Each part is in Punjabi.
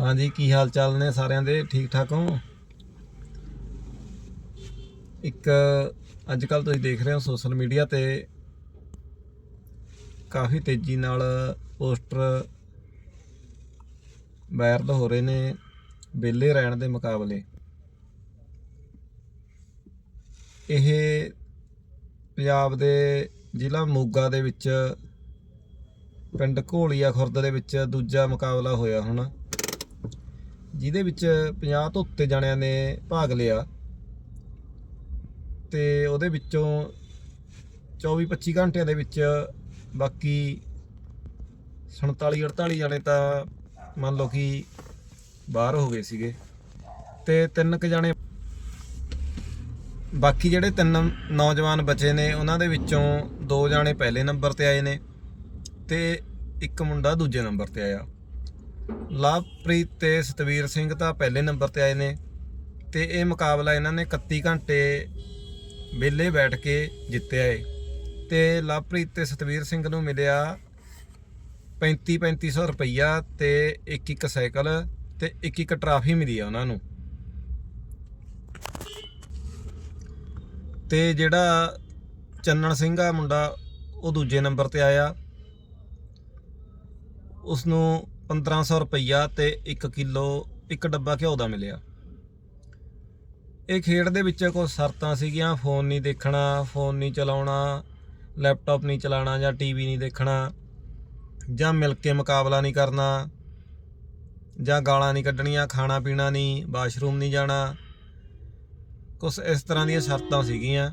ਹਾਂਜੀ, ਕੀ ਹਾਲ ਚਾਲ ਨੇ ਸਾਰਿਆਂ ਦੇ? ਠੀਕ ਠਾਕ ਹੋ? ਇੱਕ ਅੱਜ ਕੱਲ ਤੁਸੀਂ ਦੇਖ ਰਹੇ ਹੋ ਸੋਸ਼ਲ ਮੀਡੀਆ ਤੇ ਕਾਫੀ ਤੇਜ਼ੀ ਨਾਲ ਪੋਸਟਰ ਵਾਇਰਲ ਹੋ ਰਹੇ ਨੇ ਵਿਹਲੇ ਰਹਿਣ ਦੇ ਮੁਕਾਬਲੇ। ਇਹ ਪੰਜਾਬ ਦੇ ਜ਼ਿਲ੍ਹਾ ਮੋਗਾ ਦੇ ਵਿੱਚ, ਪਿੰਡ ਘੋਲੀਆ ਖੁਰਦ ਦੇ ਵਿੱਚ ਦੂਜਾ ਮੁਕਾਬਲਾ ਹੋਇਆ ਹੁਣ। ਜਿਹਦੇ ਵਿੱਚ 50 ਤੋਂ ਉੱਤੇ ਜਣਿਆਂ ਨੇ ਭਾਗ ਲਿਆ ਤੇ ਉਹਦੇ ਵਿੱਚੋਂ 24-25 ਘੰਟਿਆਂ ਦੇ ਵਿੱਚ ਬਾਕੀ 47-48 ਜਣੇ ਤਾਂ ਮੰਨ ਲਓ ਕਿ ਬਾਹਰ ਹੋ ਗਏ ਸੀਗੇ ਤੇ ਤਿੰਨ ਕ ਜਣੇ ਬਾਕੀ ਜਿਹੜੇ ਤਿੰਨ ਨੌਜਵਾਨ ਬਚੇ ਨੇ, ਉਹਨਾਂ ਦੇ ਵਿੱਚੋਂ ਦੋ ਜਣੇ ਪਹਿਲੇ ਨੰਬਰ ਤੇ ਆਏ ਨੇ ਤੇ ਇੱਕ ਮੁੰਡਾ ਦੂਜੇ ਨੰਬਰ ਤੇ ਆਇਆ। ਲਵਪ੍ਰੀਤ ਤੇ ਸਤਵੀਰ ਸਿੰਘ ਤਾਂ ਪਹਿਲੇ ਨੰਬਰ ਤੇ ਆਏ ਨੇ ਤੇ ਇਹ ਮੁਕਾਬਲਾ ਇਹਨਾਂ ਨੇ 31 ਘੰਟੇ ਵਿਹਲੇ ਬੈਠ ਕੇ ਜਿੱਤਿਆ ਏ। ਤੇ ਲਵਪ੍ਰੀਤ ਤੇ ਸਤਵੀਰ ਸਿੰਘ ਨੂੰ ਮਿਲਿਆ 35 3500 ਰੁਪਈਆ ਤੇ ਇੱਕ ਇੱਕ ਸਾਈਕਲ ਤੇ ਇੱਕ ਇੱਕ ਟਰਾਫੀ ਮਿਲੀ ਆ ਉਹਨਾਂ ਨੂੰ। ਤੇ ਜਿਹੜਾ ਚੰਨਣ ਸਿੰਘ ਆ ਮੁੰਡਾ, ਉਹ ਦੂਜੇ ਨੰਬਰ ਤੇ ਆਇਆ। ਉਸ ਨੂੰ 1500 ਰੁਪਈਆ ਤੇ 1 ਕਿਲੋ ਇੱਕ ਡੱਬਾ ਘਿਓ ਦਾ ਮਿਲਿਆ। ਇਹ ਖੇਡ ਦੇ ਵਿੱਚ ਕੁਝ ਸ਼ਰਤਾਂ ਸੀਗੀਆਂ। ਫੋਨ ਨਹੀਂ ਦੇਖਣਾ, ਫੋਨ ਨਹੀਂ ਚਲਾਉਣਾ, ਲੈਪਟਾਪ ਨਹੀਂ ਚਲਾਉਣਾ ਜਾਂ ਟੀਵੀ ਨਹੀਂ ਦੇਖਣਾ, ਜਾਂ ਮਿਲ ਕੇ ਮੁਕਾਬਲਾ ਨਹੀਂ ਕਰਨਾ, ਜਾਂ ਗਾਲਾਂ ਨਹੀਂ ਕੱਢਣੀਆਂ, ਖਾਣਾ ਪੀਣਾ ਨਹੀਂ, ਬਾਥਰੂਮ ਨਹੀਂ ਜਾਣਾ। ਕੁਝ ਇਸ ਤਰ੍ਹਾਂ ਦੀਆਂ ਸ਼ਰਤਾਂ ਸੀਗੀਆਂ,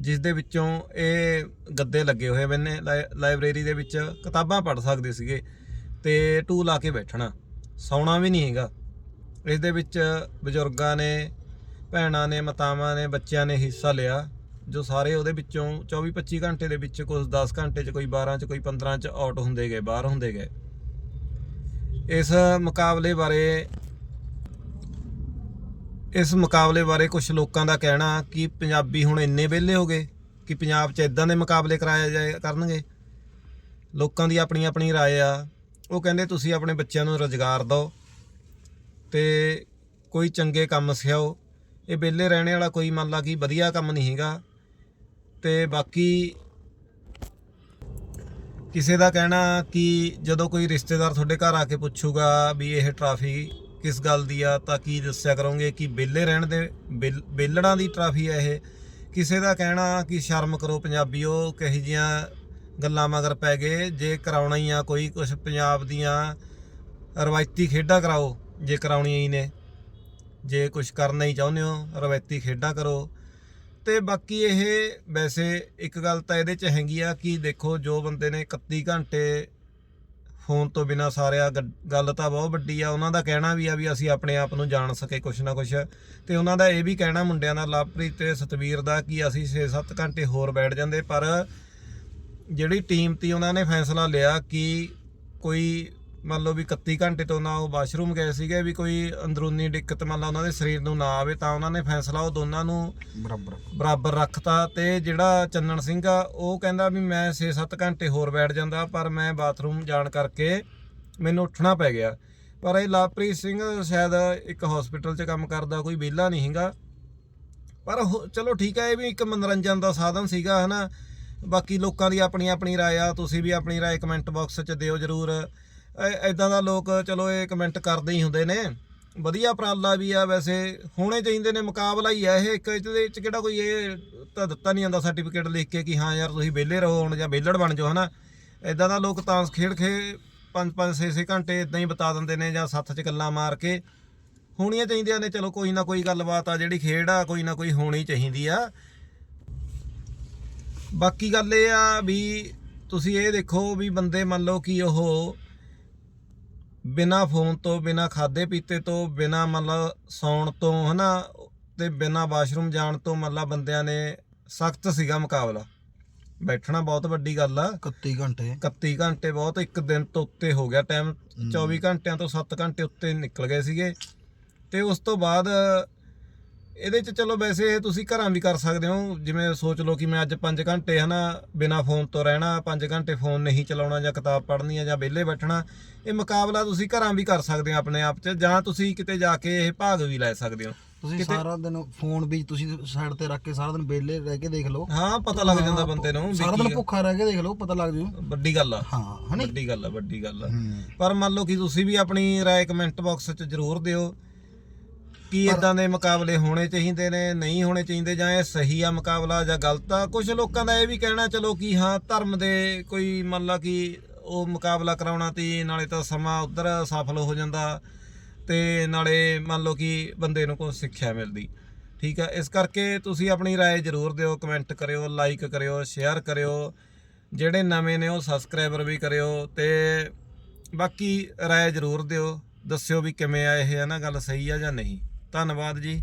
ਜਿਸ ਦੇ ਵਿੱਚੋਂ ਇਹ ਗੱਦੇ ਲੱਗੇ ਹੋਏ ਬਨੇ ਲਾਇਬ੍ਰੇਰੀ ਦੇ ਵਿੱਚ ਕਿਤਾਬਾਂ ਪੜ੍ਹ ਸਕਦੇ ਸੀਗੇ। ਤੇ ਟੂ ਲਾ ਕੇ ਬੈਠਣਾ ਸੌਣਾ ਵੀ ਨਹੀਂ ਹੈਗਾ ਇਸ ਦੇ ਵਿੱਚ ਬਜ਼ੁਰਗਾਂ ਨੇ ਭੈਣਾਂ ਨੇ ਮਾਤਾਵਾਂ ਨੇ ਬੱਚਿਆਂ ਨੇ ਹਿੱਸਾ ਲਿਆ ਜੋ ਸਾਰੇ ਉਹਦੇ ਵਿੱਚੋਂ 24 25 ਘੰਟੇ ਦੇ ਵਿੱਚ ਕੁਝ 10 ਘੰਟੇ 'ਚ ਕੋਈ 12 'ਚ ਕੋਈ 15 'ਚ ਆਊਟ ਹੁੰਦੇ ਗਏ ਬਾਹਰ ਹੁੰਦੇ ਗਏ ਇਸ ਮੁਕਾਬਲੇ ਬਾਰੇ ਇਸ ਮੁਕਾਬਲੇ ਬਾਰੇ ਕੁਝ ਲੋਕਾਂ ਦਾ ਕਹਿਣਾ ਕਿ ਪੰਜਾਬੀ ਹੁਣ ਇੰਨੇ ਵਿਹਲੇ ਹੋ ਗਏ ਕਿ ਪੰਜਾਬ 'ਚ ਇਦਾਂ ਦੇ ਮੁਕਾਬਲੇ ਕਰਾਇਆ ਜਾਏ ਕਰਨਗੇ ਲੋਕਾਂ ਦੀ ਆਪਣੀ ਆਪਣੀ رائے ਆ ਉਹ ਕਹਿੰਦੇ ਤੁਸੀਂ ਆਪਣੇ ਬੱਚਿਆਂ ਨੂੰ ਰੋਜ਼ਗਾਰ ਦਿਓ ਤੇ ਕੋਈ ਚੰਗੇ ਕੰਮ ਸਿਖਾਓ ਇਹ ਵਿਹਲੇ ਰਹਿਣੇ ਵਾਲਾ ਕੋਈ ਮੰਨ ਲਾ ਕਿ ਵਧੀਆ ਕੰਮ ਨਹੀਂ ਹੈਗਾ ਤੇ ਬਾਕੀ ਕਿਸੇ ਦਾ ਕਹਿਣਾ ਕਿ ਜਦੋਂ ਕੋਈ ਰਿਸ਼ਤੇਦਾਰ ਤੁਹਾਡੇ ਘਰ ਆ ਕੇ ਪੁੱਛੂਗਾ ਵੀ ਇਹ ਟਰਾਫੀ ਕਿਸ ਗੱਲ ਦੀ ਆ, ਤਾਂ ਕੀ ਦੱਸਿਆ ਕਰੋਗੇ ਕਿ ਵਿਹਲੇ ਰਹਿਣ ਦੇ ਵਿਲ- ਵਿਹਲੜਾਂ ਦੀ ਟਰਾਫੀ ਆ ਇਹ। ਕਿਸੇ ਦਾ ਕਹਿਣਾ ਕਿ ਸ਼ਰਮ ਕਰੋ ਪੰਜਾਬੀਓ, ਕਹੀ ਜੀਆਂ ਗੱਲਾਂ ਮਗਰ ਪੈ ਗਏ। ਜੇ ਕਰਾਉਣਾ ਹੀ ਆ ਕੋਈ ਕੁਝ ਪੰਜਾਬ ਦੀਆਂ ਰਵਾਇਤੀ ਖੇਡਾਂ ਕਰਾਓ, ਜੇ ਕਰਾਉਣੀਆਂ ਹੀ ਨੇ। ਜੇ ਕੁਝ ਕਰਨਾ ਹੀ ਚਾਹੁੰਦੇ ਹੋ, ਰਵਾਇਤੀ ਖੇਡਾਂ ਕਰੋ। ਤੇ ਬਾਕੀ ਇਹ ਵੈਸੇ ਇੱਕ ਗੱਲ ਤਾਂ ਇਹਦੇ ਚ ਹੈਗੀ ਆ ਕਿ ਦੇਖੋ, ਜੋ ਬੰਦੇ ਨੇ 31 ਘੰਟੇ ਫੋਨ ਤੋਂ ਬਿਨਾ ਸਾਰਿਆ ਗ- ਗੱਲ ਤਾਂ ਬਹੁਤ ਵੱਡੀ ਆ। ਉਹਨਾਂ ਦਾ ਕਹਿਣਾ ਵੀ ਆ ਵੀ ਅਸੀਂ ਆਪਣੇ ਆਪ ਨੂੰ ਜਾਣ ਸਕੇ ਕੁਛ ਨਾ ਕੁਛ। ਤੇ ਉਹਨਾਂ ਦਾ ਇਹ ਵੀ ਕਹਿਣਾ ਮੁੰਡਿਆਂ ਦਾ, ਲਵਪ੍ਰੀਤ ਤੇ ਸਤਵੀਰ ਦਾ ਕਿ ਅਸੀਂ 6-7 ਘੰਟੇ ਹੋਰ ਬੈਠ ਜਾਂਦੇ। ਪਰ ਜਿਹੜੀ ਟੀਮ ਤੀ ਉਹਨਾਂ ਨੇ ਫੈਸਲਾ ਲਿਆ ਕਿ ਕੋਈ ਮੰਨ ਲਓ ਵੀ 31 ਘੰਟੇ ਤੋਂ ਨਾ ਉਹ ਵਾਸ਼ਰੂਮ ਗਏ ਸੀਗੇ ਵੀ ਕੋਈ ਅੰਦਰੂਨੀ ਦਿੱਕਤ ਮੰਨ ਲਾ ਉਹਨਾਂ ਦੇ ਸਰੀਰ ਨੂੰ ਨਾ ਆਵੇ ਤਾਂ ਉਹਨਾਂ ਨੇ ਫੈਸਲਾ ਉਹ ਦੋਨਾਂ ਨੂੰ ਬਰਾਬਰ। ਬਰਾਬਰ ਰੱਖਤਾ ਤੇ ਜਿਹੜਾ ਚੰਨਣ ਸਿੰਘ ਆ ਉਹ ਕਹਿੰਦਾ ਵੀ ਮੈਂ 6-7 ਘੰਟੇ ਹੋਰ ਬੈਠ ਜਾਂਦਾ ਪਰ ਮੈਂ ਬਾਥਰੂਮ ਜਾਣ ਕਰਕੇ ਮੈਨੂੰ ਉੱਠਣਾ ਪੈ ਗਿਆ। ਪਰ ਇਹ ਲਵਪ੍ਰੀਤ ਸਿੰਘ ਸ਼ਾਇਦ ਇੱਕ ਹਸਪੀਟਲ 'ਚ ਕੰਮ ਕਰਦਾ ਕੋਈ ਵਿਹਲਾ ਨਹੀਂ ਹੈਗਾ ਪਰ ਚਲੋ ਠੀਕ ਹੈ ਇਹ ਵੀ ਇੱਕ ਮਨੋਰੰਜਨ ਦਾ ਸਾਧਨ ਸੀਗਾ ਹਨਾ? ਬਾਕੀ ਲੋਕਾਂ ਦੀ ਆਪਣੀ ਆਪਣੀ ਰਾਏ ਆ, ਤੁਸੀਂ ਵੀ ਆਪਣੀ ਰਾਏ ਕਮੈਂਟ ਬਾਕਸ 'ਚ ਦਿਓ ਜਰੂਰ। ਐਦਾਂ ਦਾ ਲੋਕ ਚਲੋ ਇਹ ਕਮੈਂਟ ਕਰਦੇ ਹੀ ਹੁੰਦੇ ਨੇ। ਵਧੀਆ ਉਪਰਾਲਾ ਵੀ ਆ ਵੈਸੇ, ਹੋਣੇ ਚਾਹੀਦੇ ਨੇ, ਮੁਕਾਬਲਾ ਹੀ ਆ ਇਹ। ਇੱਕ ਇਹਦੇ ਵਿੱਚ ਕਿਹੜਾ ਕੋਈ ਇਹ ਤਾਂ ਦਿੱਤਾ ਨਹੀਂ ਜਾਂਦਾ ਸਰਟੀਫਿਕੇਟ ਲਿਖ ਕੇ ਕਿ ਹਾਂ ਯਾਰ ਤੁਸੀਂ ਵਿਹਲੇ ਰਹੋ ਹੁਣ ਜਾਂ ਵਿਹਲੜ ਬਣ ਜਾਓ, ਹਨਾ? ਐਦਾਂ ਦਾ ਲੋਕ ਤਾਂ ਖੇਡ ਖੇ 5-5 6-6 ਘੰਟੇ ਇਦਾਂ ਹੀ ਬਿਤਾ ਦਿੰਦੇ ਨੇ ਜਾਂ ਸੱਥ 'ਚ ਗੱਲਾਂ ਮਾਰ ਕੇ। ਹੋਣੀਆਂ ਚਾਹੀਦੀਆਂ ਨੇ, ਚਲੋ ਕੋਈ ਨਾ ਕੋਈ ਗੱਲਬਾਤ ਆ, ਜਿਹੜੀ ਖੇਡ ਆ, ਕੋਈ ਨਾ ਕੋਈ ਹੋਣੀ ਚਾਹੀਦੀ ਆ। ਬਾਕੀ ਗੱਲ ਇਹ ਆ ਵੀ ਤੁਸੀਂ ਇਹ ਦੇਖੋ ਵੀ ਬੰਦੇ ਮੰਨ ਲਓ ਕਿ ਉਹ ਬਿਨਾ ਫੋਨ ਤੋਂ ਬਿਨਾ ਖਾਦੇ ਪੀਤੇ ਤੋਂ ਬਿਨਾ ਮਤਲਬ ਸੌਣ ਤੋਂ ਹਨਾ ਤੇ ਬਿਨਾ ਵਾਸ਼ਰੂਮ ਜਾਣ ਤੋਂ ਮਤਲਬ ਬੰਦਿਆਂ ਨੇ ਸਖਤ ਸੀਗਾ ਮੁਕਾਬਲਾ। ਬੈਠਣਾ ਬਹੁਤ ਵੱਡੀ ਗੱਲ ਆ। 31 ਘੰਟੇ। 31 ਘੰਟੇ ਬਹੁਤ ਇੱਕ ਦਿਨ ਤੋਂ ਉੱਤੇ ਹੋ ਗਿਆ ਟਾਈਮ। 24 ਘੰਟਿਆਂ ਤੋਂ 7 ਘੰਟੇ ਉੱਤੇ ਨਿਕਲ ਗਏ ਸੀਗੇ। ਤੇ ਉਸ ਤੋਂ ਬਾਅਦ ਇਹਦੇ ਚ ਚਲੋ ਵੈਸੇ ਤੁਸੀਂ ਘਰਾਂ ਵੀ ਕਰ ਸਕਦੇ ਹੋ। ਜਿਵੇਂ ਸੋਚ ਲਓ ਕਿ ਮੈਂ ਅੱਜ 5 ਘੰਟੇ ਹਨਾ ਬਿਨਾ ਫੋਨ ਤੋਂ ਰਹਿਣਾ 5 ਘੰਟੇ ਫੋਨ ਨਹੀਂ ਚਲਾਉਣਾ ਜਾਂ ਕਿਤਾਬ ਪੜ੍ਹਨੀ ਹੈ ਜਾਂ ਵਿਹਲੇ ਬੈਠਣਾ ਇਹ ਮੁਕਾਬਲਾ ਤੁਸੀਂ ਘਰਾਂ ਵੀ ਕਰ ਸਕਦੇ ਹੋ ਆਪਣੇ ਆਪ 'ਚ ਜਾਂ ਤੁਸੀਂ ਕਿਤੇ ਜਾ ਕੇ ਇਹ ਭਾਗ ਵੀ ਲੈ ਸਕਦੇ ਹੋ। ਤੁਸੀਂ ਸਾਰਾ ਦਿਨ ਫੋਨ ਵੀ ਤੁਸੀਂ ਸਾਈਡ ਤੇ ਰੱਖ ਕੇ ਸਾਰਾ ਦਿਨ ਵਿਹਲੇ ਰਹਿ ਕੇ ਦੇਖ ਲਓ। ਹਾਂ ਪਤਾ ਲੱਗ ਜਾਂਦਾ ਬੰਦੇ ਨੂੰ ਸਾਰਾ ਦਿਨ ਭੁੱਖਾ ਰਹਿ ਕੇ ਦੇਖ ਲਓ ਪਤਾ ਲੱਗ ਜੂ। ਵੱਡੀ ਗੱਲ ਆ। ਹਾਂ ਵੱਡੀ ਗੱਲ ਆ ਵੱਡੀ ਗੱਲ ਆ। ਪਰ ਮੰਨ ਲਓ ਕਿ ਤੁਸੀਂ ਵੀ ਆਪਣੀ ਰਾਏ ਕਮੈਂਟ ਬਾਕਸ 'ਚ ਜ਼ਰੂਰ ਦਿਓ। ਕਿ ਇਦਾਂ ਦੇ ਮੁਕਾਬਲੇ ਹੋਣੇ ਚਾਹੀਦੇ ਨੇ ਨਹੀਂ ਹੋਣੇ ਚਾਹੀਦੇ ਜਾਂ ਇਹ ਸਹੀ ਆ ਮੁਕਾਬਲਾ ਜਾਂ ਗਲਤ ਆ ਕੁਝ ਲੋਕਾਂ ਦਾ ਇਹ ਵੀ ਕਹਿਣਾ ਚਲੋ ਕਿ ਹਾਂ ਧਰਮ ਦੇ ਕੋਈ ਮੰਨ ਲਾ ਕਿ ਉਹ ਮੁਕਾਬਲਾ ਕਰਾਉਣਾ ਤੇ ਨਾਲੇ ਤਾਂ ਸਮਾਂ ਉਧਰ ਸਫਲ ਹੋ ਜਾਂਦਾ ਤੇ ਨਾਲੇ ਮੰਨ ਲਓ ਕਿ ਬੰਦੇ ਨੂੰ ਕੋਈ ਸਿੱਖਿਆ ਮਿਲਦੀ ਠੀਕ ਆ ਇਸ ਕਰਕੇ ਤੁਸੀਂ ਆਪਣੀ رائے ਜ਼ਰੂਰ ਦਿਓ ਕਮੈਂਟ ਕਰਿਓ ਲਾਈਕ ਕਰਿਓ ਸ਼ੇਅਰ ਕਰਿਓ ਜਿਹੜੇ ਨਵੇਂ ਨੇ ਉਹ ਸਬਸਕ੍ਰਾਈਬਰ ਵੀ ਕਰਿਓ ਤੇ ਬਾਕੀ ਰਾਏ ਜ਼ਰੂਰ ਦਿਓ ਦੱਸਿਓ ਵੀ ਕਿਵੇਂ ਆ ਇਹ ਹੈ ਨਾ ਗੱਲ ਸਹੀ ਆ ਜਾਂ ਨਹੀਂ ਧੰਨਵਾਦ ਜੀ।